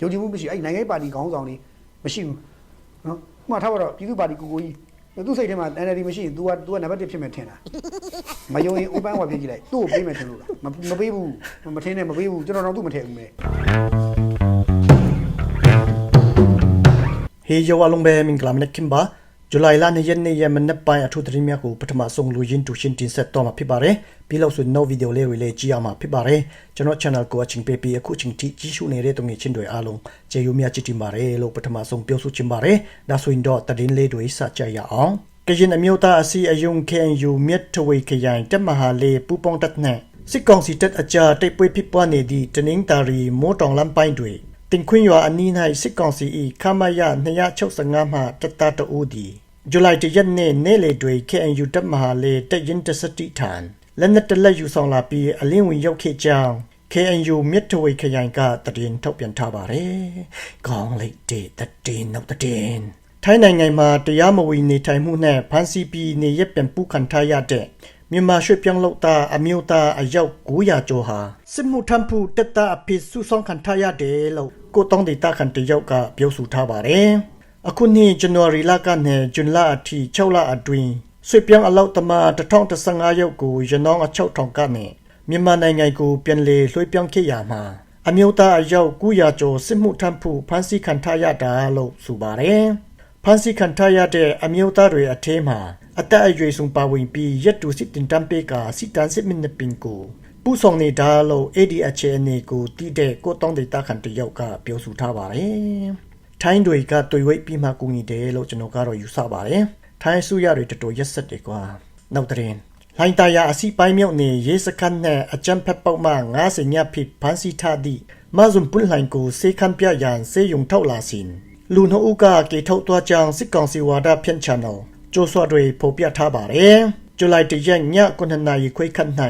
ယုံကြည်မှုမရှိအဲ့နိုင်ငံရေးပါတီခေါင်းဆောင်တွေမရှိဘူးနော်ဥပမာထားပါတော့ပြည်သူ့ပါတီကိုကိုကြီးသူ့စိတ်ထဲမှာ NLD မရှိရင် तू က तू ကနံပါတ်1ဖြစ်မယ်ထင်တာမယုံရင် open ဝါပြကြည့်လိုက်သူ့ကိုပေးမယ်ထင်လို့လားမမပေးဘူးမထင်နဲ့မပေးဘူးကျွန်တော်တော့သူ့မထည့်ဘူးမယ်ဟေယောအလုံးပဲမင်္ဂလာမနက်ခင်ပါ ဇူလိုင်လ2ရက်နေ့ရက်မနေ့ပိုင်းအထူးသတင်းများကိုပထမဆုံးလူရင်းတူရှင်းတင်ဆက်တော့မှာဖြစ်ပါတယ်ပြီးလို့ဆို no video လေးတွေလည်းကြည့်ရမှာဖြစ်ပါတယ်ကျွန်တော် channel ကိုအချင်းပေးပြီးအခုချင်းထိကြည့်ရှုနေတဲ့တုံငယ်ချင်းတွေအားလုံးကျေးဇူးများကြည့်တင်ပါတယ်လို့ပထမဆုံးပြောဆိုချင်ပါတယ်ဒါဆိုရင်တော့သတင်းလေးတွေစကြရအောင်ကရင်အမျိုးသားအစည်းအယုံ KNU မြတ်ထဝေခရိုင်တက်မဟာလေးပူပေါင်းတက်နဲ့စစ်ကောင်စီတပ်အကြတိတ်ပွဲဖြစ်ပွားနေသည့်တနင်္သာရီမိုးတောင်လမ်းပိုင်းတွေ တင်ခွင့်ရွာအနီး၌စစ်ကောင်စီ၏ခမရ265မှတပ်သားတဦးသည်ဇူလိုင်တရက်နေ့နေ့လေတွင် KNU တပ်မဟာလေတပ်ရင်တစတိထံလက်နက်တလက်ယူဆောင်လာပြီးအလင်းဝင်ရောက်ခဲ့ကြောင်း KNU မြစ်တဝေခရိုင်ကတည်င်းထုတ်ပြန်ထားပါတယ်။ကောင်းလိုက်တဲ့တည်င်းနောက်တည်င်းထိုင်းနိုင်ငံမှာတရားမဝင်နေထိုင်မှုနဲ့ဖမ်းဆီးပြီးနေရပြန်ပူခံထားရတဲ့ မြန်မာရွှေပြောင်းလောက်သားအမျိုးသားအယောက်900ကျော်ဟာစစ်မှုထမ်းဖို့တက်တာအဖြစ်စုဆောင်ခံထားရတယ်လို့ကိုတောင်းဒေတာခန်တယောက်ကပြောဆိုထားပါတယ်။အခုနှစ်ဇန်နဝါရီလကနေဇွန်လအထိ6လအတွင်းရွှေပြောင်းအလောက်သမား1015ယောက်ကိုရနောင်းအချုပ်ထောင်ကနေမြန်မာနိုင်ငံကိုပြန်လည်လွှဲပြောင်းခဲ့ရမှာအမျိုးသားအယောက်900ကျော်စစ်မှုထမ်းဖို့ဖမ်းဆီးခံထားရတာလို့ဆိုပါတယ်။ဖမ်းဆီးခံထားရတဲ့အမျိုးသားတွေအထဲမှာ အသက်အရွယ်ဆုံးပါဝင်ပြီးရက်တူစစ်တင်တမ်းပေးကစစ်တမ်းစစ်မင်းနပင်ကိုပူဆောင်နေတာလို့ AD အခြေအနေကိုတည်တဲ့ကိုတောင်းဒေတာခန်တယောက်ကပြောဆိုထားပါတယ်။ထိုင်းတွေကတွေ့ဝိတ်ပြီးမှကူညီတယ်လို့ကျွန်တော်ကတော့ယူဆပါတယ်။ထိုင်းစုရတွေတော်တော်ရက်ဆက်တယ်ကွာ။နောက်တဲ့လိုင်းတရာအစီပိုင်းမြောက်နေရေစခန်းနဲ့အကြံဖက်ပေါက်မှ90ညဖိဖန်စီထားသည့်မဇွန်ပွန်လိုင်းကိုစေခမ်းပြရန်စေယုံထောက်လာစဉ်လူနှုတ်ဦးကကေထုတ်သွားကြောင်းစစ်ကောင်စီဝါဒဖြန့်ချန်နယ် ကျိုးစော့တွေဖော်ပြထားပါတယ်။ဇူလိုင်တရက်ည9နာရီခွဲခန့်၌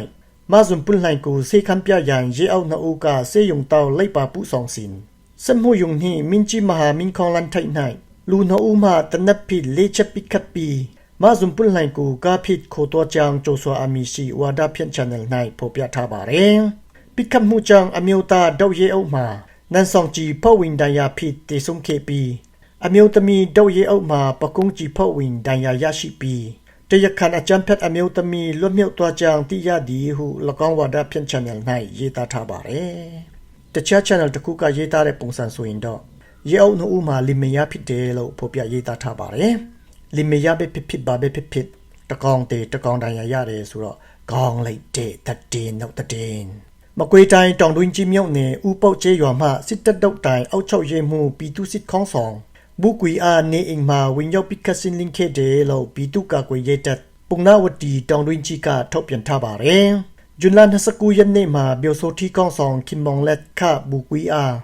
မဇွန်ပွန်လိုင်းကိုစေခမ်းပြရန်ရေအောက်နှုတ်ဦးကစေယုံတောက်လိုက်ပါပူဆောင်စဉ်စမှုယုံနှင့်မင်းကြီးမဟာမင်းခေါ lan ထိုက်၌လူနှုတ်ဦးမှတနက်ဖိလေးချက်ပိကပ်ပီမဇွန်ပွန်လိုင်းကိုကာဖိတ်ခိုတော့ကြောင်းကျိုးစောအမီရှိဝါဒဖြန့်ချန်နယ်၌ဖော်ပြထားပါတယ်။ပိကပ်မှုကြောင့်အမျိုးသားဒေါက်ရဲအုပ်မှာနန်ဆောင်ကြီးဖောက်ဝင်တန်ရာဖိတေဆုံးခဲ့ပြီး အမျိုးသမီးဒေါက်ရဲအုပ်မှာပကုံးကြီးဖောက်ဝင်တန်ရာရရှိပြီးတရခန်အကြံဖက်အမျိုးသမီးလွတ်မြောက်သွားကြောင်းသိရသည်ဟု၎င်းဝါဒဖြန့် channel ၌ရေးသားထားပါတယ်။တခြား channel တစ်ခုကရေးသားတဲ့ပုံစံဆိုရင်တော့ရဲအုပ်နှုတ်မှလီမယာဖြစ်တယ်လို့ဖော်ပြရေးသားထားပါတယ်။လီမယာပဲဖြစ်ဖြစ်ပါပဲဖြစ်ဖြစ်တကောင်တေတကောင်တန်ရာရတယ်ဆိုတော့ကောင်းလိုက်တဲ့တည်င်းနောက်တည်င်းမကွေးတိုင်းတောင်တွင်းကြီးမြို့နယ်ဥပုတ်ကျေးရွာမှစစ်တပ်တုတ်တိုင်အောက်ချုပ်ရဲမှုပြည်သူစစ်ခေါင်းဆောင် ဘူကွီအားနေအိမ်မှာဝင်ရောက်ပစ်ခတ်စင်လင်းခဲ့တယ်လို့ပြည်သူ့ကာကွယ်ရေးတပ်ပုံနာဝတီတောင်တွင်းကြီးကထုတ်ပြန်ထားပါတယ်။ဂျွန်လ29ရက်နေ့မှာ biểu số thi ကောင်းဆောင်ခင်မောင်လက်ခဘူကွီအား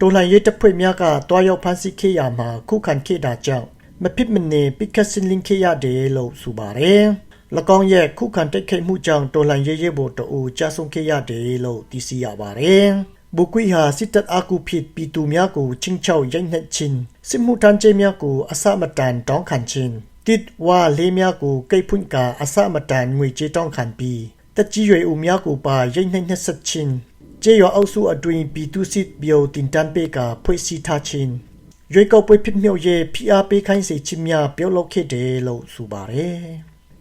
တော်လှန်ရေးတပ်ဖွဲ့များကတွားရောက်ဖမ်းဆီးခဲ့ရမှာခုခံခဲ့တာကြောင့်မဖြစ်မနေပစ်ခတ်စင်လင်းခဲ့ရတယ်လို့ဆိုပါတယ်။၎င်းရဲ့ခုခံတိုက်ခိုက်မှုကြောင့်တော်လှန်ရေးရဲဘော်တအူကြာဆုံးခဲ့ရတယ်လို့သိရှိရပါတယ်။ ဘူကွီဟာစစ်တပ်အကူဖြစ်ပြည်သူများကိုချင်းချောက်ရိုက်နှက်ခြင်းစစ်မှုထမ်းကျဲများကိုအစမတန်တောင်းခံခြင်းတစ်ဝါလေးများကိုကိတ်ဖွင့်ကအစမတန်ငွေကြေးတောင်းခံပြီးတက်ကြီးရွယ်ဦးများကိုပါရိုက်နှက်နှက်ဆက်ခြင်းကျေးရွာအုပ်စုအတွင်းပြည်သူစစ်ဘီယိုတင်တန်ပေကဖွဲ့စည်းထားခြင်းရွေးကောက်ပွဲဖြစ်မြောက်ရေးဖိအားပေးခိုင်းစေခြင်းများပြုလုပ်ခဲ့တယ်လို့ဆိုပါတယ်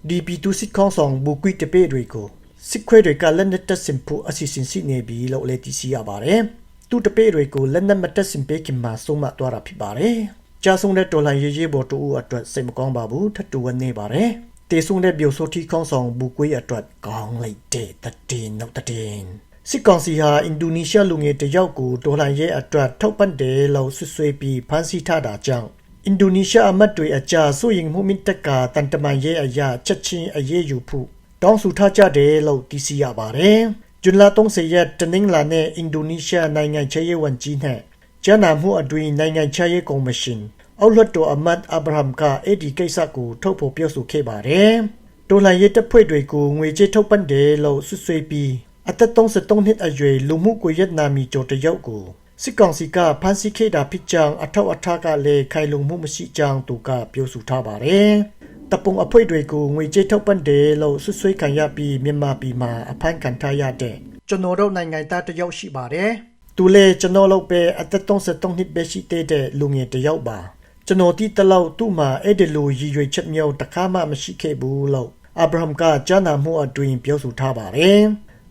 ဒီပြည်သူစစ်ခေါင်းဆောင်ဘူကွီတပေတွေကို စစ်ခွေတွေကလက်နက်တပ်ဆင်ဖို့အစီအစဉ်ရှိနေပြီလို့လည်းသိရှိရပါတယ်။သူတပေတွေကိုလက်နက်မတပ်ဆင်ပေးခင်မှာဆုံးမသွားတာဖြစ်ပါတယ်။ကြာဆုံးတဲ့တော်လှန်ရေးရေးပေါ်တူအတွက်စိတ်မကောင်းပါဘူးထပ်တူဝနေပါတယ်။တေဆုံးတဲ့ biểu số ထီခေါင်းဆောင်ဘူကွေးအတွက်ကောင်းလိုက်တဲ့တည်င်းနောက်တည်င်းစစ်ကောင်စီဟာအင်ဒိုနီးရှားလူငယ်တယောက်ကိုတော်လှန်ရေးအတွက်ထောက်ပံ့တယ်လို့ဆွဆွေးပြီးဖမ်းဆီးထားတာကြောင့်အင်ဒိုနီးရှားအမတ်တွေအကြားစိုးရိမ်မှုမြင့်တက်ကတန်တမန်ရေးအရာချက်ချင်းအရေးယူဖို့ တောင်းဆိုထားကြတယ်လို့သိရှိရပါတယ်။ဂျွန်လ30ရက်တနင်္လာနေ့အင်ဒိုနီးရှားနိုင်ငံချေရေးဝန်ကြီးနဲ့ကျန်းမာမှုအတွင်းနိုင်ငံချေရေးကော်မရှင်အောက်လွှတ်တော်အမတ်အဗရာဟမ်ကအဲ့ဒီကိစ္စကိုထုတ်ဖော်ပြောဆိုခဲ့ပါတယ်။ဒေါ်လာရေးတပ်ဖွဲ့တွေကိုငွေကြေးထုတ်ပံ့တယ်လို့ဆွဆွေးပြီးအသက်33နှစ်အရွယ်လူမှုကွေရက်နာမီကျော်တယောက်ကိုစစ်ကောင်စီကဖမ်းဆီးခဲ့တာဖြစ်ကြောင်းအထောက်အထားကလည်းခိုင်လုံမှုမရှိကြောင်းသူကပြောဆိုထားပါတယ်။ တပုံအဖွဲ့တွေကိုငွေကြေးထုတ်ပံ့တယ်လို့ဆွဆွေးခံရပြီးမြန်မာပြည်မှာအဖမ်းခံထားရတဲ့ကျွန်တော်တို့နိုင်ငံသားတယောက်ရှိပါတယ်။သူလဲကျွန်တော်လောက်ပဲအသက်33နှစ်ပဲရှိသေးတဲ့လူငယ်တစ်ယောက်ပါကျွန်တော်တိတလောက်သူ့မှာအဲ့ဒီလိုရည်ရွယ်ချက်မျိုးတစ်ခါမှမရှိခဲ့ဘူးလို့အာဗြဟံကကြားနာမှုအတွင်ပြောဆိုထားပါတယ်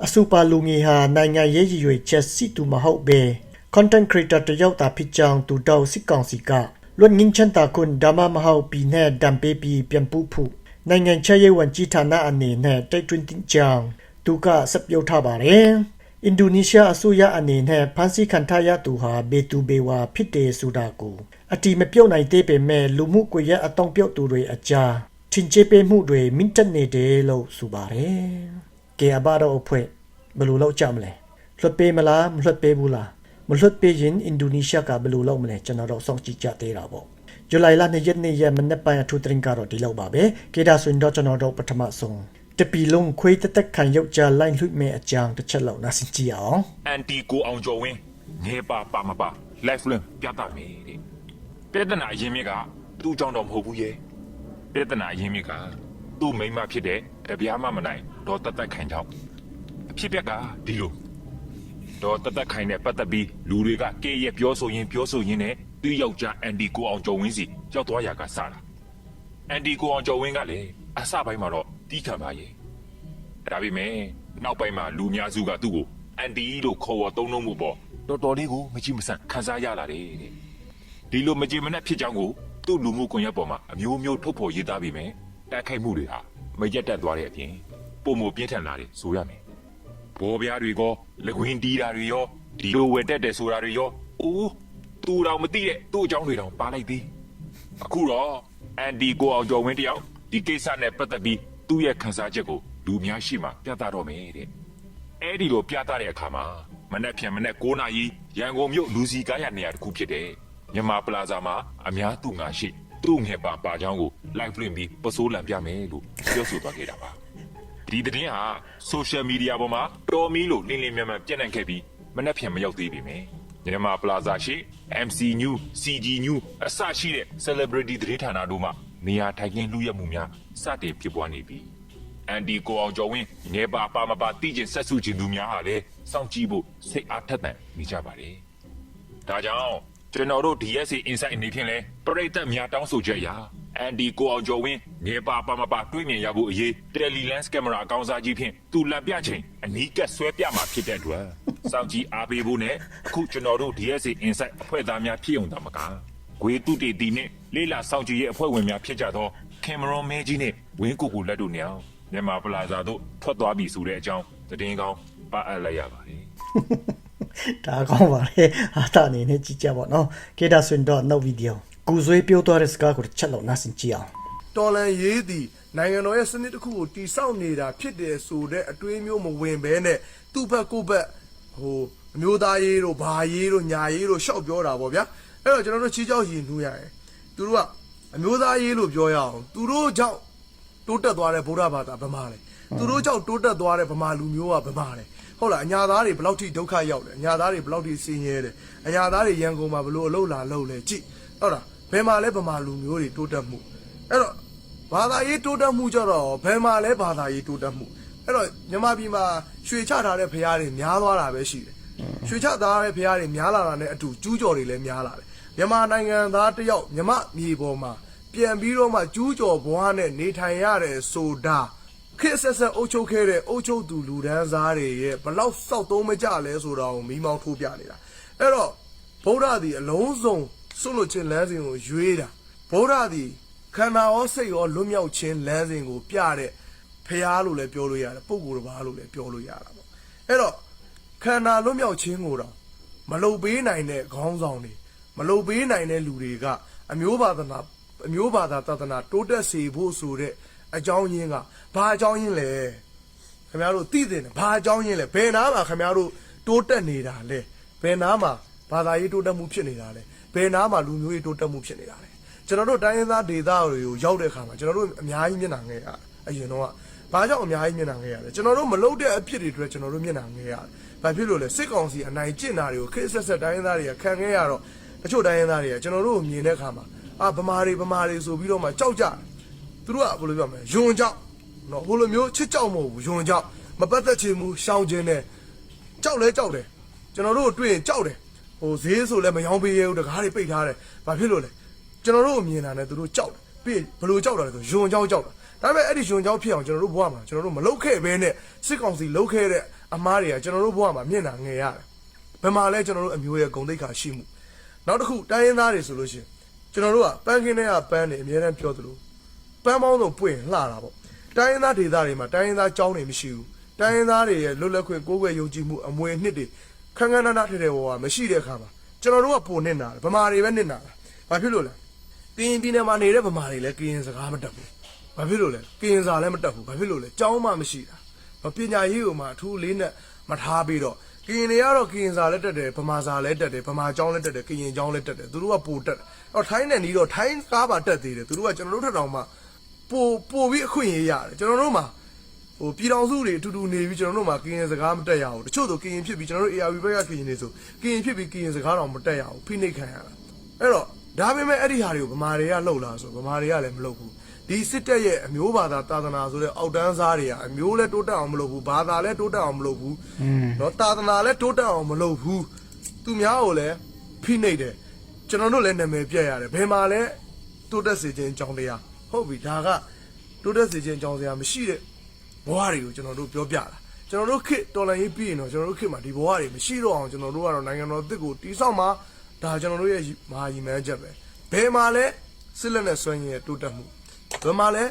အစူပါလူငယ်ဟာနိုင်ငံရေးရည်ရွယ်ချက်စီတူမဟုတ်ပဲ content creator တစ်ယောက်သာဖြစ်ကြောင်းသူတော်စစ်ကောင်စီက လွတ်ငင်းချန်တာကွန်ဒါမမဟုတ်ပြီးနဲ့ဒံပေးပြီးပြန်ပူဖူနိုင်ငံချရေးဝန်ကြီးဌာနအနေနဲ့တိုက်တွန်းတင်ကြောင်းသူကစပ်ပြောထားပါတယ်အင်ဒိုနီးရှားအစိုးရအနေနဲ့ဖန်စီခံထားရသူဟာဘေတူဘေဝါဖြစ်တယ်ဆိုတာကိုအတီမပြုတ်နိုင်သေးပေမဲ့လူမှုကွန်ရက်အတောင်ပြုတ်သူတွေအကြားထင်ကြေးပေးမှုတွေမင်းတက်နေတယ်လို့ဆိုပါတယ်။ကဲအဘတော့အဖွဲ့ဘယ်လိုလုပ်ကြမလဲလွတ်ပေးမလားမလွတ်ပေးဘူးလား မလွတ်ပေးရင်အင်ဒိုနီးရှားကဘယ်လိုလုပ်မလဲကျွန်တော်တို့စောင့်ကြည့်ကြသေးတာပေါ့ဇူလိုင်လ2ရက်နေ့ရက်မနေ့ပိုင်းအထူးသတင်းကတော့ဒီလောက်ပါပဲကေဒါဆိုရင်တော့ကျွန်တော်တို့ပထမဆုံးတပီလုံးခွေးတက်တက်ခံရုပ်ကြလိုင်းလွှတ်မဲ့အကြောင်းတစ်ချက်လောက်နားဆင်ကြည့်အောင်အန်တီကိုအောင်ကျော်ဝင်းငဲပါပါမပါ life link ပြသမယ်တဲ့ပြဿနာအရင်မြစ်ကသူ့ကြောင့်တော့မဟုတ်ဘူးရဲ့ပြဿနာအရင်မြစ်ကသူ့မိန်းမဖြစ်တဲ့တပြားမှမနိုင်တော့တတ်တက်ခိုင်ကြောင့်အဖြစ်ပြက်ကဒီလို တော့တတ်တက်ခိုင်နဲ့ပတ်သက်ပြီးလူတွေကကဲရဲ့ပြောဆိုရင်ပြောဆိုရင်နဲ့သူ့ယောက်ျားအန်တီကိုအောင်ကျော်ဝင်းစီရောက်သွားရာကစတာအန်တီကိုအောင်ကျော်ဝင်းကလည်းအစပိုင်းမှာတော့တီးခံပါရဲ့ဒါပေမဲ့နောက်ပိုင်းမှာလူများစုကသူ့ကိုအန်တီလို့ခေါ်ဝေါ်သုံးလုံးမှုပေါ့တော်တော်လေးကိုမကြည့်မဆန့်ခံစားရလာတယ်တဲ့ဒီလိုမကြည်မနှက်ဖြစ်ကြောင်းကိုသူ့လူမှုကွန်ရက်ပေါ်မှာအမျိုးမျိုးထုတ်ဖော်ရေးသားပြီးမယ်တိုက်ခိုက်မှုတွေဟာမရက်တက်သွားတဲ့အပြင်ပုံမပြင်းထန်လာတယ်ဆိုရမယ် ဘောပြားတွေကောလက်ခွင်းတီးတာတွေရောဒီလိုဝယ်တက်တယ်ဆိုတာတွေရောအိုးသူတော်မသိတဲ့သူ့အကြောင်းတွေတောင်ပါလိုက်သေးအခုတော့အန်ဒီကိုအောင်ကျော်ဝင်းတယောက်ဒီကိစ္စနဲ့ပတ်သက်ပြီးသူ့ရဲ့ခန်းစားချက်ကိုလူများရှိမှပြသတော့မယ်တဲ့အဲ့ဒီလိုပြသတဲ့အခါမှာမနက်ဖြန်မနက်9နာရီရန်ကုန်မြို့လူစီကားရနေရာတစ်ခုဖြစ်တဲ့မြန်မာပလာဇာမှာအများသူငါရှိသူ့ငယ်ပါပါချောင်းကို live လွှင့်ပြီးပစိုးလံပြမယ်လို့ပြောဆိုသွားခဲ့တာပါ ဒီသတင်းဟာ social media ပေါ်မှာတော်မီလို့လင်းလင်းမြန်မြန်ပြန့်နှံ့ခဲ့ပြီးမနက်ဖြန်မရောက်သေးပေမယ့်မြန်မာပလာဇာရှိ MC New CG New အစရှိတဲ့ celebrity သတင်းဌာနတို့မှနေရာထိုင်ခင်းလူရမှုများစတင်ဖြစ်ပွားနေပြီအန်ဒီကိုအောင်ကျော်ဝင်းငယ်ပါပါမပါတည်ကျင်ဆက်စုခြင်းသူများဟာလည်းစောင့်ကြည့်ဖို့စိတ်အားထက်သန်နေကြပါတယ်ဒါကြောင့် ကျွန်တော်တို့ DSA Insight အနေဖြင့်လဲပရိသတ်များတောင်းဆိုချက်အရာအန်ဒီကိုအောင်ကျော်ဝင်းငယ်ပါပါမပါတွေ့မြင်ရဖို့အရေး Telelens Camera အကောင်းစားကြီးဖြင့်သူလက်ပြချိန်အနီးကပ်ဆွဲပြမှာဖြစ်တဲ့အတွက်စောင့်ကြည့်အားပေးဖို့နဲ့အခုကျွန်တော်တို့ DSA Insight အဖွဲ့သားများဖြစ်ုံသာမကဂွေတုတေတီနဲ့လေးလာစောင့်ကြည့်ရဲ့အဖွဲ့ဝင်များဖြစ်ကြသောကင်မရွန်မဲကြီးနဲ့ဝင်းကိုကိုလက်တို့နေအောင်မြန်မာပလာဇာတို့ထွက်သွားပြီဆိုတဲ့အကြောင်းသတင်းကောင်းပါအပ်လိုက်ရပါတယ် ဒါကောင်းပါလေဟာတာအနေနဲ့ကြည့်ကြပါတော့ကေဒါဆိုရင်တော့နောက်ဗီဒီယိုကူဇွေးပြောသွားတဲ့စကားကိုတစ်ချက်လောက်နားဆင်ကြည့်အောင်တော်လန်ရေးသည်နိုင်ငံတော်ရဲ့စနစ်တစ်ခုကိုတိဆောက်နေတာဖြစ်တယ်ဆိုတဲ့အတွေးမျိုးမဝင်ဘဲနဲ့သူ့ဘက်ကိုယ့်ဘက်ဟိုအမျိုးသားရေးတို့ဘာရေးတို့ညာရေးတို့ရှောက်ပြောတာပေါ့ဗျာအဲ့တော့ကျွန်တော်တို့ချီးကြောက်ရင်နှူးရတယ်သူတို့ကအမျိုးသားရေးလို့ပြောရအောင်သူတို့ကြောင့်တိုးတက်သွားတဲ့ဗုဒ္ဓဘာသာဗမာလေသူတို့ကြောင့်တိုးတက်သွားတဲ့ဗမာလူမျိုးကဗမာလေ ဟုတ်လားအညာသားတွေဘယ်လောက်ထိဒုက္ခရောက်လဲအညာသားတွေဘယ်လောက်ထိဆင်းရဲတယ်အညာသားတွေရန်ကုန်မှာဘယ်လိုအလုပ်လာလုပ်လဲကြည့်ဟုတ်လားဘယ်မှာလဲဗမာလူမျိုးတွေတိုးတက်မှုအဲ့တော့ဘာသာရေးတိုးတက်မှုကြတော့ဘယ်မှာလဲဘာသာရေးတိုးတက်မှုအဲ့တော့မြန်မာပြည်မှာရွှေချထားတဲ့ဖရားတွေများသွားတာပဲရှိတယ်ရွှေချထားတဲ့ဖရားတွေများလာတာနဲ့အတူကျူးကျော်တွေလည်းများလာတယ်မြန်မာနိုင်ငံသားတစ်ယောက်မြမမြေပေါ်မှာပြန်ပြီးတော့မှကျူးကျော်ဘွားနဲ့နေထိုင်ရတယ်ဆိုတာ ခေတ်ဆက်ဆက်အုပ်ချုပ်ခဲ့တဲ့အုပ်ချုပ်သူလူဒန်းစားတွေရဲ့ဘလောက်စောက်သုံးမကြလဲဆိုတာကိုမိမောင်းထိုးပြနေတာအဲ့တော့ဗုဒ္ဓသည်အလုံးစုံစွန့်လွတ်ခြင်းလမ်းစဉ်ကိုရွေးတာဗုဒ္ဓသည်ခန္ဓာရောစိတ်ရောလွတ်မြောက်ခြင်းလမ်းစဉ်ကိုပြတဲ့ဖရားလို့လည်းပြောလို့ရတယ်ပုဂ္ဂိုလ်တစ်ပါးလို့လည်းပြောလို့ရတာပေါ့အဲ့တော့ခန္ဓာလွတ်မြောက်ခြင်းကိုတော့မလုံပေးနိုင်တဲ့ခေါင်းဆောင်တွေမလုံပေးနိုင်တဲ့လူတွေကအမျိုးဘာသာနာအမျိုးဘာသာတသနာတိုးတက်စေဖို့ဆိုတဲ့ အကြောင်းရင်းကဘာအကြောင်းရင်းလဲခင်ဗျားတို့သိတဲ့ဘာအကြောင်းရင်းလဲဘယ်နာမှာခင်ဗျားတို့တိုးတက်နေတာလဲဘယ်နာမှာဘာသာရေးတိုးတက်မှုဖြစ်နေတာလဲဘယ်နာမှာလူမျိုးရေးတိုးတက်မှုဖြစ်နေတာလဲကျွန်တော်တို့တိုင်းရင်းသားဒေသတွေကိုရောက်တဲ့အခါမှာကျွန်တော်တို့အများကြီးမျက်နှာငယ်ရတယ်အရင်တော့ကဘာကြောင့်အများကြီးမျက်နှာငယ်ရလဲကျွန်တော်တို့မလုပ်တဲ့အဖြစ်တွေအတွက်ကျွန်တော်တို့မျက်နှာငယ်ရတယ်ဘာဖြစ်လို့လဲစစ်ကောင်စီအနိုင်ကျင့်တာတွေကိုခေတ်ဆက်ဆက်တိုင်းရင်းသားတွေကခံခဲ့ရတော့တချို့တိုင်းရင်းသားတွေကကျွန်တော်တို့ကိုမြင်တဲ့အခါမှာအာဗမာတွေဗမာတွေဆိုပြီးတော့မှကြောက်ကြတယ် သူတို့ကဘယ်လိုပြောမလဲယွန်ကြောက်နော်ဟိုလိုမျိုးချစ်ကြောက်မဟုတ်ဘူးယွန်ကြောက်မပတ်သက်ချင်ဘူးရှောင်ခြင်းနဲ့ကြောက်လဲကြောက်တယ်ကျွန်တော်တို့တွေ့ရင်ကြောက်တယ်ဟိုဈေးဆိုလည်းမယောင်းပေးရဘူးတကားတွေပိတ်ထားတယ်ဘာဖြစ်လို့လဲကျွန်တော်တို့ကိုမြင်တာနဲ့သူတို့ကြောက်တယ်ပြီးရင်ဘယ်လိုကြောက်တာလဲဆိုယွန်ချောင်းကြောက်တာဒါပေမဲ့အဲ့ဒီယွန်ချောင်းဖြစ်အောင်ကျွန်တော်တို့ဘဝမှာကျွန်တော်တို့မလုတ်ခဲ့ဘဲနဲ့စစ်ကောင်စီလုတ်ခဲ့တဲ့အမားတွေကကျွန်တော်တို့ဘဝမှာမျက်နှာငယ်ရတယ်ဘယ်မှာလဲကျွန်တော်တို့အမျိုးရဲ့ဂုံတိတ်ခါရှိမှုနောက်တစ်ခုတိုင်းရင်းသားတွေဆိုလို့ရှိရင်ကျွန်တော်တို့ကပန်းခင်းတွေကပန်းတွေအများအားပြောသလို ပန်းပေါင်းစုံပွင့်လှတာပေါ့တိုင်းရင်းသားဒေသတွေမှာတိုင်းရင်းသားကျောင်းတွေမရှိဘူးတိုင်းရင်းသားတွေရဲ့လွတ်လပ်ခွင့်ကိုယ်ွယ်ယုံကြည်မှုအမွေအနှစ်တွေခန်းခန်းနာနာထဲထဲဘောကမရှိတဲ့အခါမှာကျွန်တော်တို့ကပုံနစ်နာတယ်ဗမာတွေပဲနစ်နာတာဘာဖြစ်လို့လဲကရင်ပြည်နယ်မှာနေတဲ့ဗမာတွေလည်းကရင်စကားမတတ်ဘူးဘာဖြစ်လို့လဲကရင်စာလည်းမတတ်ဘူးဘာဖြစ်လို့လဲကျောင်းမှမရှိတာဘာပညာရေးကိုမှအထူးလေးနဲ့မထားပြီးတော့ကရင်တွေကတော့ကရင်စာလည်းတက်တယ်ဗမာစာလည်းတက်တယ်ဗမာကျောင်းလည်းတက်တယ်ကရင်ကျောင်းလည်းတက်တယ်သူတို့ကပိုတက်တယ်အော်ထိုင်းနဲ့နီးတော့ထိုင်းကားပါတက်သေးတယ်သူတို့ကကျွန်တော်တို့ထက်တောင်မှ ပိုပိုပြီးအခွင့်အရေးရတယ်ကျွန်တော်တို့မှာဟိုပြည်တော်စုတွေအတူတူနေပြီးကျွန်တော်တို့မှာကရင်စကားမတက်ရဘူးတချို့ဆိုကရင်ဖြစ်ပြီးကျွန်တော်တို့ ARV ဘက်ကကရင်နေဆိုကရင်ဖြစ်ပြီးကရင်စကားတော့မတက်ရဘူးဖိနှိပ်ခံရတာအဲ့တော့ဒါပေမဲ့အဲ့ဒီဟာတွေကိုဗမာတွေကလှုပ်လာဆိုဗမာတွေကလည်းမလှုပ်ဘူးဒီစစ်တပ်ရဲ့အမျိုးဘာသာသာသနာဆိုတဲ့အောက်တန်းစားတွေကအမျိုးလည်းတိုးတက်အောင်မလုပ်ဘူးဘာသာလည်းတိုးတက်အောင်မလုပ်ဘူးเนาะသာသနာလည်းတိုးတက်အောင်မလုပ်ဘူးသူများကိုလည်းဖိနှိပ်တယ်ကျွန်တော်တို့လည်းနာမည်ပြတ်ရတယ်ဘယ်မှာလဲတိုးတက်စေခြင်းအကြောင်းတရား ဟုတ်ပြီဒါကတိုးတက်စေခြင်းအကြောင်းစရာမရှိတဲ့ဘဝတွေကိုကျွန်တော်တို့ပြောပြတာကျွန်တော်တို့ခေတ်တော်လိုင်းရေးပြီးရင်တော့ကျွန်တော်တို့ခေတ်မှာဒီဘဝတွေမရှိတော့အောင်ကျွန်တော်တို့ကတော့နိုင်ငံတော်အသစ်ကိုတည်ဆောက်မှာဒါကျွန်တော်တို့ရဲ့မဟာရည်မှန်းချက်ပဲဘယ်မှာလဲစစ်လက်နဲ့ဆွဲရင်ရဲ့တိုးတက်မှုဘယ်မှာလဲ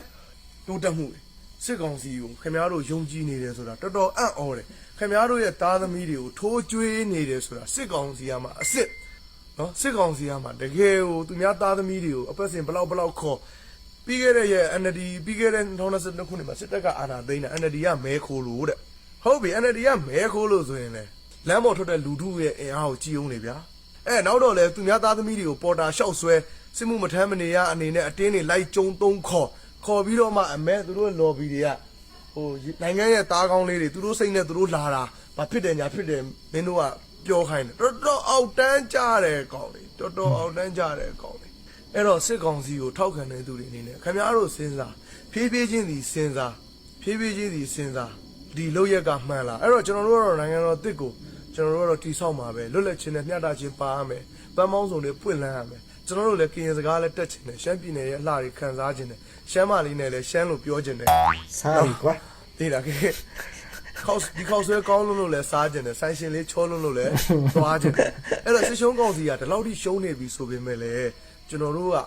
တိုးတက်မှုတွေစစ်ကောင်စီကိုခင်ဗျားတို့ယုံကြည်နေတယ်ဆိုတာတော်တော်အံ့ဩတယ်ခင်ဗျားတို့ရဲ့သားသမီးတွေကိုထိုးကျွေးနေတယ်ဆိုတာစစ်ကောင်စီကမှအစ်စ်နော်စစ်ကောင်စီကမှတကယ်ကိုသူများသားသမီးတွေကိုအပတ်စဉ်ဘလောက်ဘလောက်ခေါ် ပြီးခဲ့တဲ့ရဲ့ NLD ပြီးခဲ့တဲ့2022ခုနှစ်မှာစစ်တပ်ကအာဏာသိမ်းတာ NLD ကမဲခိုးလို့တဲ့ဟုတ်ပြီ NLD ကမဲခိုးလို့ဆိုရင်လေလမ်းပေါ်ထွက်တဲ့လူထုရဲ့အင်အားကိုကြည်အောင်လေဗျာအဲနောက်တော့လေသူများသားသမီးတွေကိုပေါ်တာလျှောက်ဆွဲစစ်မှုမထမ်းမနေရအနေနဲ့အတင်းတွေလိုက်ကျုံသုံးခေါ်ခေါ်ပြီးတော့မှအမဲသူတို့ lobby တွေကဟိုနိုင်ငံရဲ့သားကောင်းလေးတွေသူတို့စိတ်နဲ့သူတို့လာတာဘာဖြစ်တယ်ညာဖြစ်တယ်မင်းတို့ကပြောခိုင်းတယ်တော်တော်အောက်တန်းကြတဲ့ကောင်တွေတော်တော်အောက်တန်းကြတဲ့ကောင်တွေ အဲ့တော့စစ်ကောင်စီကိုထောက်ခံတဲ့သူတွေအနေနဲ့ခင်ဗျားတို့စဉ်းစားဖြည်းဖြည်းချင်းစီစဉ်းစားဖြည်းဖြည်းချင်းစီစဉ်းစားဒီလောက်ရက်ကမှန်လားအဲ့တော့ကျွန်တော်တို့ကတော့နိုင်ငံတော်အစ်စ်ကိုကျွန်တော်တို့ကတော့တိဆောက်မှာပဲလွတ်လပ်ခြင်းနဲ့မျှတခြင်းပါရမယ်ပန်းမောင်းစုံတွေပွင့်လန်းရမယ်ကျွန်တော်တို့လည်းကရင်စကားလည်းတက်ခြင်းနဲ့ရှမ်းပြည်နယ်ရဲ့အလှတွေခံစားခြင်းနဲ့ရှမ်းမလေးနဲ့လည်းရှမ်းလို့ပြောခြင်းနဲ့စားပြီကွာဒေတာကေခေါက်ဒီခေါက်ဆွဲကောင်းလို့လို့လဲစားကြတယ်ဆိုင်ရှင်လေးချောလို့လို့လဲသွားကြတယ်အဲ့တော့စစ်ရှုံးကောင်စီကဒီလောက်ထိရှုံးနေပြီဆိုပေမဲ့လေ ကျွန်တော်တို့က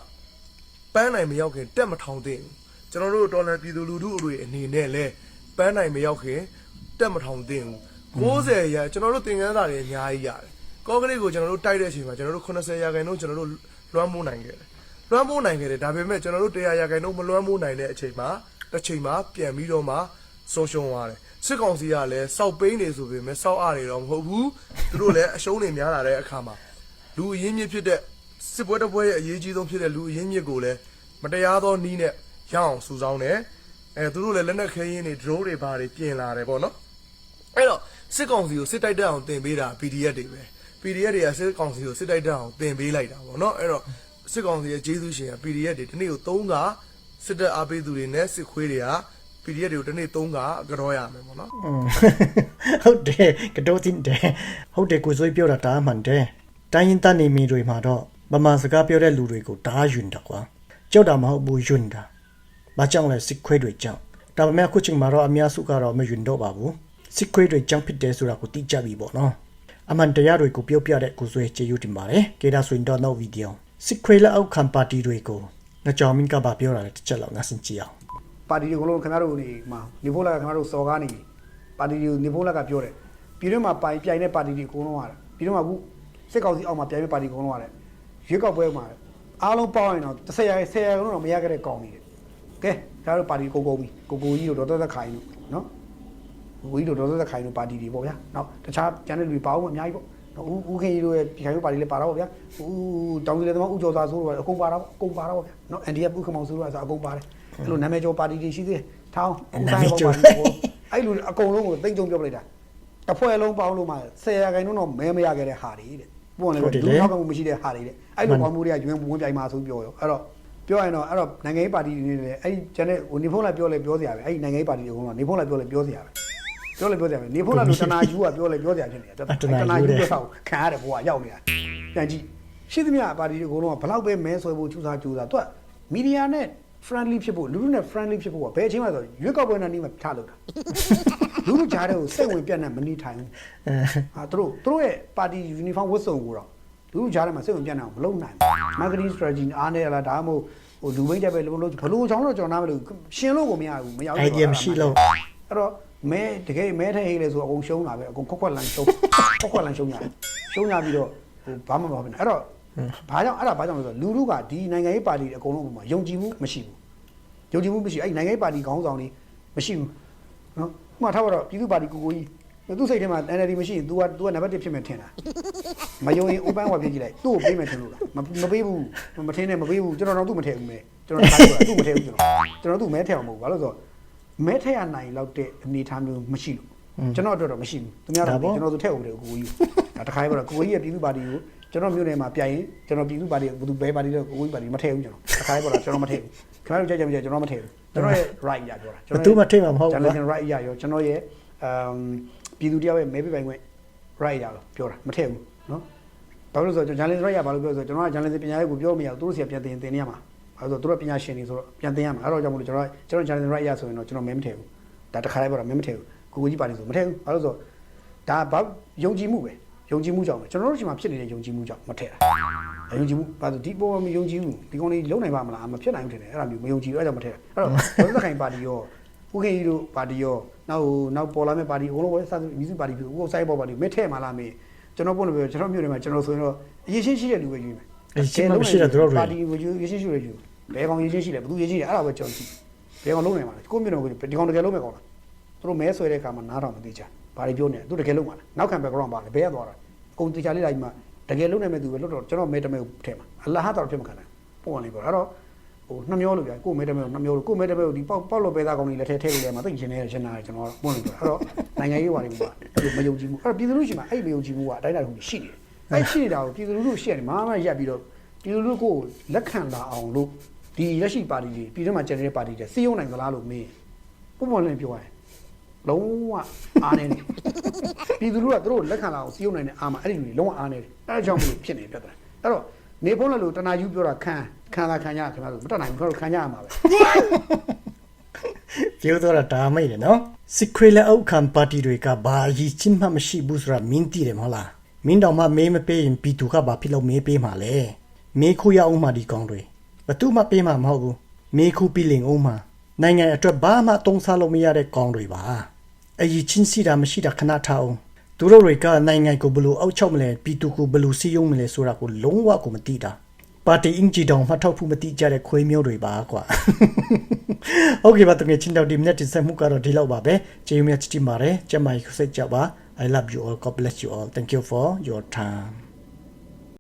ပန်းနိုင်မရောက်ခင်တက်မထောင်သင့်ဘူးကျွန်တော်တို့တော်လန်ပြည်သူလူထုတွေအနေနဲ့လဲပန်းနိုင်မရောက်ခင်တက်မထောင်သင့်ဘူး90ရာကျွန်တော်တို့သင်ခန်းစာတွေအများကြီးရတယ်ကောကလေးကိုကျွန်တော်တို့တိုက်တဲ့အချိန်မှာကျွန်တော်တို့80ရာခိုင်နှုန်းကျွန်တော်တို့လွှမ်းမိုးနိုင်ခဲ့တယ်လွှမ်းမိုးနိုင်ခဲ့တယ်ဒါပေမဲ့ကျွန်တော်တို့100ရာခိုင်နှုန်းမလွှမ်းမိုးနိုင်တဲ့အချိန်မှာတစ်ချိန်မှာပြန်ပြီးတော့မှဆုံးရှုံးသွားတယ်စစ်ကောင်စီကလည်းစောက်ပိန်းနေဆိုပေမဲ့စောက်အားတွေတော့မဟုတ်ဘူးသူတို့လည်းအရှုံးတွေများလာတဲ့အခါမှာလူအရင်းမြစ်ဖြစ်တဲ့ စစ်ပွဲတစ်ပွဲရဲ့အရေးကြီးဆုံးဖြစ်တဲ့လူအရင်းမြစ်ကိုလည်းမတရားသောနီးနဲ့ရအောင်စူဆောင်းတယ်အဲသူတို့လည်းလက်နက်ခဲယင်းတွေ drone တွေဘာတွေပြင်လာတယ်ပေါ့နော်အဲ့တော့စစ်ကောင်စီကိုစစ်တိုက်တက်အောင်တင်ပေးတာ PDF တွေပဲ PDF တွေကစစ်ကောင်စီကိုစစ်တိုက်တက်အောင်တင်ပေးလိုက်တာပေါ့နော်အဲ့တော့စစ်ကောင်စီရဲ့ကျေးဇူးရှင်က PDF တွေဒီနေ့ကို3ကစစ်တပ်အားပေးသူတွေနဲ့စစ်ခွေးတွေက PDF တွေကိုဒီနေ့3ကကြောရမယ်ပေါ့နော်อืมဟုတ်တယ်ကတော့တင်တယ်ဟုတ်တယ်ကိုစိုးပြောတာဒါမှန်တယ်တိုင်းရင်တန်နေမီတွေမှာတော့ ဗမာစကားပြောတဲ့လူတွေကိုဓာယွန်တာကွာကြောက်တာမဟုတ်ဘူးယွန်တာဘာကြောင့်လဲစစ်ခွေးတွေကြောင့်ဒါပေမဲ့အခုချိန်မှာတော့အများစုကတော့မယွန်တော့ပါဘူးစစ်ခွေးတွေကြောင့်ဖြစ်တယ်ဆိုတာကိုသိကြပြီပေါ့နော်အမှန်တရားတွေကိုပြောပြတဲ့ကိုစိုးကျေးဇူးတင်ပါတယ်ကေဒါဆိုရင်တော့နောက်ဗီဒီယိုစစ်ခွေးလက်အောက်ခံပါတီတွေကိုငါကြောင်မင်းကပါပြောတာလည်းတစ်ချက်လောက်ငါစင်ကြည့်အောင်ပါတီတွေအကုန်လုံးခင်ဗျားတို့နေမှာနေဖို့လာခင်ဗျားတို့စော်ကားနေပြီပါတီတွေကိုနေဖို့လာကပြောတယ်ပြည်တွင်းမှာပိုင်ပြိုင်တဲ့ပါတီတွေအကုန်လုံးရတယ်ပြည်တွင်းမှာအခုစစ်ကောင်စီအောက်မှာပြိုင်တဲ့ပါတီအကုန်လုံးရတယ် ရွေးကောက်ပွဲမှာအားလုံးပေါင်းရင်တော့10ရာ10ရာလုံးတော့မရခဲ့တဲ့ကောင်ကြီးတယ်ကဲဒါတို့ပါတီကိုကိုပြီကိုကိုကြီးတို့ဒေါ်သက်ခိုင်တို့နော်ကိုကြီးတို့ဒေါ်သက်ခိုင်တို့ပါတီတွေပေါ့ဗျာနောက်တခြားကျန်တဲ့လူတွေပါအောင်အများကြီးပေါ့နော်ဦးဦးခင်ကြီးတို့ရဲ့ပြည်ခိုင်တို့ပါတီလည်းပါတော့ဗျာဦးတောင်ကြီးလည်းသမားဦးကျော်သာဆိုတော့အကုန်ပါတော့အကုန်ပါတော့ဗျာနော် NDF ဥက္ကမောင်ဆိုတော့ဆိုအကုန်ပါတယ်အဲ့လိုနာမည်ကျော်ပါတီတွေရှိသေးတယ်ထောင်းဦးဆိုင်ပေါ့ပါတီပေါ့အဲ့လိုအကုန်လုံးကိုတိတ်ကြုံပြောပလိုက်တာတစ်ဖွဲ့လုံးပေါင်းလို့မှ10ရာခိုင်နှုန်းတော့မဲမရခဲ့တဲ့ဟာတွေတဲ့ပုံလည်းလူထောက်ကမှုမရှိတဲ့ဟာတွေတဲ့ အဲ့လိုပေါင်းမှုတွေကယူရင်ဝင်ပြိုင်မှာဆိုပြောရောအဲ့တော့ပြောရင်တော့အဲ့တော့နိုင်ငံရေးပါတီတွေနဲ့အဲ့ဒီကျန်တဲ့ဟိုနေဖုန်းလိုက်ပြောလဲပြောစရာပဲအဲ့ဒီနိုင်ငံရေးပါတီတွေကတော့နေဖုန်းလိုက်ပြောလဲပြောစရာပဲပြောလေပြောကြမယ်နေဖို့လာလို့တနာယူကပြောလေပြောကြဖြစ်နေတာတနာယူပြောတော့ခံရတယ်ဘိုးကရောက်နေတာပြန်ကြည့်ရှိသမျှပါတီတွေအကုန်လုံးကဘလောက်ပဲမဲဆွဲဖို့ချူစားကြိုးစားသူကမီဒီယာနဲ့ friendly ဖြစ်ဖို့လူလူနဲ့ friendly ဖြစ်ဖို့ကဘယ်အချိန်မှဆိုရွေးကောက်ပွဲနဲ့နေမှထားလို့တာလူလူကြားတဲ့ကိုစိတ်ဝင်ပြတ်နေမနေထိုင်ဘူးအဲဟာသူတို့သူတို့ရဲ့ပါတီ uniform ဝတ်စုံကိုတော့ လူလူကြားထဲမှာစိတ်ဝင်ပြတ်နေအောင်မလုပ်နိုင်ဘူး marketing strategy အားနေလားဒါမှမဟုတ်ဟိုလူမိတ်တက်ပဲလုံးလုံးဘလို့ချောင်းတော့ကြော်နာမလို့ရှင်းလို့ကိုမရဘူးမရဘူး idea မရှိလို့အဲ့တော့မဲတကယ်မဲထဲဟိလေဆိုအကုန်ရှုံးတာပဲအကုန်ခွက်ခွက်လန်ရှုံးခွက်ခွက်လန်ရှုံးရတယ်ရှုံးရပြီးတော့ဟိုဘာမှမဟုတ်ဘူးအဲ့တော့ဘာကြောင့်အဲ့ဒါဘာကြောင့်လဲဆိုတော့လူလူကဒီနိုင်ငံရေးပါတီအကုန်လုံးအပေါ်မှာယုံကြည်မှုမရှိဘူးယုံကြည်မှုမရှိအဲ့နိုင်ငံရေးပါတီခေါင်းဆောင်တွေမရှိဘူးနော်ဥပမာထားပါတော့ပြည်သူပါတီကိုကိုကြီး သူ့စိတ်ထဲမှာ NLD မရှိရင် तू က तू ကနံပါတ်1ဖြစ်မယ်ထင်တာမယုံရင် open ဝါပြကြည့်လိုက်သူ့ကိုပေးမယ်ထင်လို့လားမမပေးဘူးမထင်နဲ့မပေးဘူးကျွန်တော်တော့သူ့မထည့်ဘူးမဲကျွန်တော်ထားပြောတာသူ့မထည့်ဘူးကျွန်တော်ကျွန်တော်သူ့မဲထည့်အောင်မဟုတ်ဘူးဘာလို့လဲဆိုတော့မဲထက်ရနိုင်လောက်တဲ့အနေအထားမျိုးမရှိလို့ကျွန်တော်အတွက်တော့မရှိဘူးသူများတော့ကျွန်တော်သူထက်အောင်တယ်ကိုကိုကြီးဒါတခါပဲတော့ကိုကိုကြီးရဲ့ပြည်သူပါတီကိုကျွန်တော်မြို့နယ်မှာပြိုင်ရင်ကျွန်တော်ပြည်သူပါတီကိုဘယ်သူဘဲပါတီလဲကိုကိုကြီးပါတီမထည့်ဘူးကျွန်တော်တခါပဲတော့ကျွန်တော်မထည့်ဘူးခင်ဗျားတို့ကြိုက်ကြမကြိုက်ကျွန်တော်မထည့်ဘူးကျွန်တော်ရဲ့ right ရပြောတာဘသူမှထိမှာမဟုတ်ကျွန်ဘူးတော် right ရရောကျွန်တော်ရဲ့ um ပြည်သူတယောက်ရဲ့မဲပေးပိုင်ခွင့် right ရတော့ပြောတာမထည့်ဘူးနော်ဘာလို့လဲဆိုတော့ journalist right ရဘာလို့ပြောလဲဆိုတော့ကျွန်တော်က journalist ပညာရေးကိုပြောမရဘူးသူတို့စီကပြန်တင်တင်နေရမှာဘာလို့လဲဆိုတော့သူတို့ပညာရှင်တွေဆိုတော့ပြန်တင်ရမှာအဲ့တော့ကြောင့်မို့လို့ကျွန်တော်ကျွန်တော် journalist right ရဆိုရင်တော့ကျွန်တော်မဲမထည့်ဘူးဒါတခါလေးပြောတာမဲမထည့်ဘူးကိုကိုကြီးပါတီဆိုမထည့်ဘူးဘာလို့လဲဆိုတော့ဒါဘာယုံကြည်မှုပဲယုံကြည်မှုကြောင့်ပဲကျွန်တော်တို့ဒီမှာဖြစ်နေတဲ့ယုံကြည်မှုကြောင့်မထည့်တာယုံကြည်မှုဘာလို့ဒီပေါ်မှာယုံကြည်မှုဒီကောင်လေးလုံနိုင်ပါမလားမဖြစ်နိုင်ဘူးထင်တယ်အဲ့ဒါမျိုးမယုံကြည်ဘူးအဲ့ဒါကြောင့်မထည့်တာအဲ့တော့ဒေါသခိုင်ပါတီရော ဦးခေကြီးတို့ပါတီရောနောက်နောက်ပေါ်လာမဲ့ပါတီအကုန်လုံးပဲစသဖြင့်မြူစစ်ပါတီပြီးဦးဆိုင်ပေါ်ပါတီမဲထည့်မှလားမေးကျွန်တော်ပုံလို့ပြောကျွန်တော်မြို့နယ်မှာကျွန်တော်ဆိုရင်တော့အရေးရှင်းရှိတဲ့လူပဲယူမယ်အရေးရှင်းမှမရှိတဲ့သူတို့တွေပါတီကိုယူရေးရှင်းရှိရယူဘယ်ကောင်ရေးရှင်းရှိလဲဘယ်သူရေးရှင်းလဲအဲ့ဒါပဲကြောက်ကြည့်ဘယ်ကောင်လုံးနိုင်မှာလဲကိုမြို့နယ်ကိုဒီကောင်တကယ်လုံးမဲ့ကောင်လားသူတို့မဲဆွဲတဲ့အခါမှာနားထောင်မသိချာဘာတွေပြောနေလဲသူတကယ်လုံးမှာလားနောက်ခံ background ပါလဲဘယ်ရသွားတာအကုန်တခြားလေးလိုက်မှာတကယ်လုံးနိုင်မဲ့သူပဲလွတ်တော့ကျွန်တော်မဲတမဲကိုထဲမှာအလ္လာဟ်တော်ဖြစ်မခံနိုင်ပုံကနေပြောအဲ့တော့ ဟိုနှမျောလို့ဗျာကိုမဲတမဲကိုနှမျောလို့ကိုမဲတမဲကိုဒီပေါက်ပေါက်လို့ပဲသားကောင်တွေလက်ထဲထည့်လို့လဲမှာသိရှင်နေရရှင်နာတယ်ကျွန်တော်ပုံလို့ပြောအဲ့တော့နိုင်ငံရေးဝါဒီမှာမယုံကြည်ဘူးအဲ့တော့ပြည်သူလူရှိမှာအဲ့မယုံကြည်မှုကအတိုင်းအတာတစ်ခုရှိနေတယ်အဲ့ရှိနေတာကိုပြည်သူလူရှိရတယ်မာမရက်ပြီးတော့ပြည်သူလူထုကိုလက်ခံလာအောင်လို့ဒီလက်ရှိပါတီတွေပြည်တွင်းမှာကျန်တဲ့ပါတီတွေစီးရုံနိုင်သလားလို့မေးပုံပေါ်လင်းပြောရရင်လုံးဝအားနေတယ်ပြည်သူလူထုကသူတို့လက်ခံလာအောင်စီးရုံနိုင်တဲ့အားမှာအဲ့ဒီလူတွေလုံးဝအားနေတယ်အဲ့ဒါကြောင့်မလို့ဖြစ်နေပြဿနာအဲ့တော့ နေဖုံးလည်းလို့တနာယူပြောတာခံခံတာခံရခင်ဗျားတို့မတတ်နိုင်ဘူးခင်ဗျားတို့ခံရမှာပဲပြောတော့တာမိတ်တယ်နော်စစ်ခွေလက်အောက်ခံပါတီတွေကဘာအရေးချင်းမှမရှိဘူးဆိုတာမင်းသိတယ်မဟုတ်လားမင်းတော်မှမေးမပေးရင်ပြည်သူကဘာဖြစ်လို့မေးပေးမှာလဲမေးခုရအောင်မှဒီကောင်းတွေဘသူမှပေးမှာမဟုတ်ဘူးမေးခုပြီးလင်အောင်မှနိုင်ငံအတွက်ဘာမှတုံးစားလို့မရတဲ့ကောင်းတွေပါအရေးချင်းစီတာမရှိတာခဏထားအောင် သူတို့တွေကနိုင်ငံကိုဘယ်လို့အောက်ချုပ်မလဲပြည်သူကိုဘယ်လို့စီယုံမလဲဆိုတာကိုလုံးဝကိုမသိတာ ပါတီအင်ဂျီတောင်မှထောက်ဖို့မတိကြတဲ့ခွေးမျိုးတွေပါကွာโอเคပါတကယ်ချင်းတော့ဒီမနေ့တင်ဆက်မှုကတော့ဒီလောက်ပါပဲကျေးဇူးများချစ်တင်ပါတယ်ကျမကြီးစိတ်ကြပါ I love you all God bless you all thank you for your time